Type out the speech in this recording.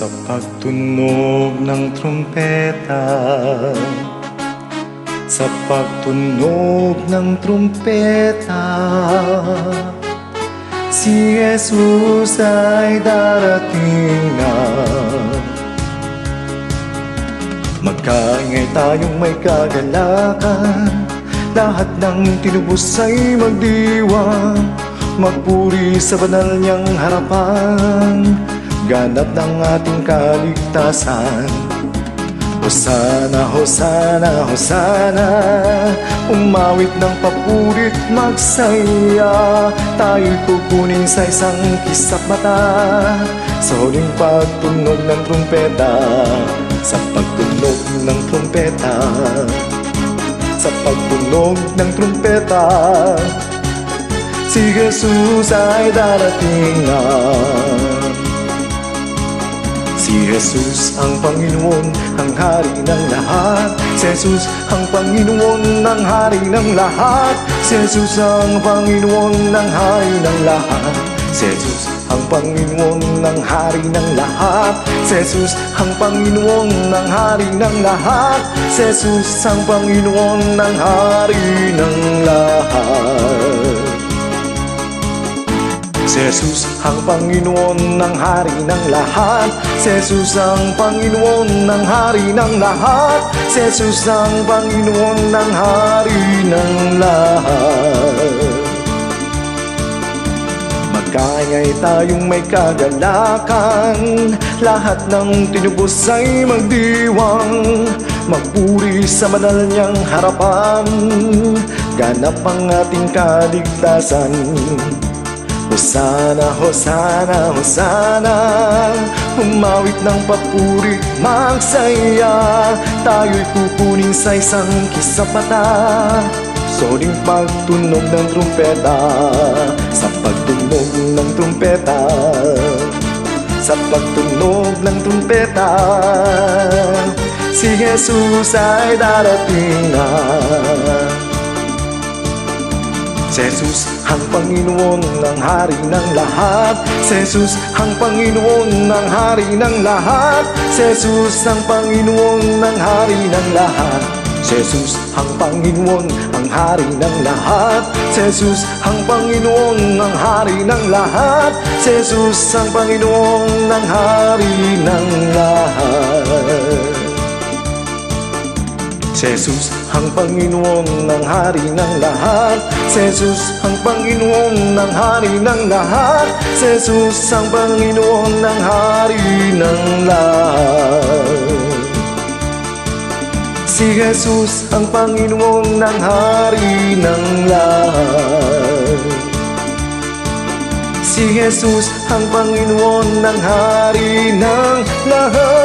sa pagtunog ng trumpeta. Sa pagtunog ng trumpeta. Si Jesus ay darating na. Magkaingay tayong may kagalakan. Lahat ng tinubos ay magdiwang. Magpuri sa banal niyang harapan Ganap ng ating kaligtasan. Hosana, Hosana, Hosana. Umawit ng papurit magsaya. Tayo'y kukunin sa isang kisap mata. Sa huling pagtunog ng trumpeta. Sa pagtunog ng trumpeta. Sa pagtunog ng trumpeta. Si Jesus ay darating na Si Jesus ang Panginoon, ang Hari ng lahat. Si Jesus ang Panginoon, ang Hari ng lahat. Si Jesus ang Panginoon, ang Hari ng lahat. Si Jesus ang Panginoon, ang Hari ng lahat. Si Jesus ang Panginoon, ang Hari ng lahat. Si Jesus ang Panginoon, ang Hari ng lahat Jesus ang Panginoon ng hari ng lahat. Jesus ang Panginoon ng hari ng lahat. Jesus ang Panginoon ng hari ng lahat. Magkaingay tayong may kagalakan. Lahat ng tinubos ay magdiwang. Magpuri sa banal niyang harapan. Ganap ang ating kaligtasan Hosana, Hosana, Hosana. Umawit ng papuri, magsaya. Tayo'y kukunin sa isang kisap mata Soling pagtunog ng trumpeta Sa pagtunog ng trumpeta. Sa pagtunog ng trumpeta Si Jesus ay darating na Jesus ang Panginoon ng hari ng lahat. Jesus ang Panginoon ng hari ng lahat. Jesus ang Panginoon ng hari ng lahat. Jesus ang Panginoon ang hari ng lahat. Jesus ang Panginoon ng hari ng lahat. Jesus ang Panginoon ng hari ng lahat Jesus ang Panginoon ng hari ng lahat. Jesus ang Panginoon ng hari ng lahat. Jesus ang Panginoon ng hari ng lahat. Si Jesus ang Panginoon ng hari ng lahat. Si Jesus ang Panginoon ng hari ng lahat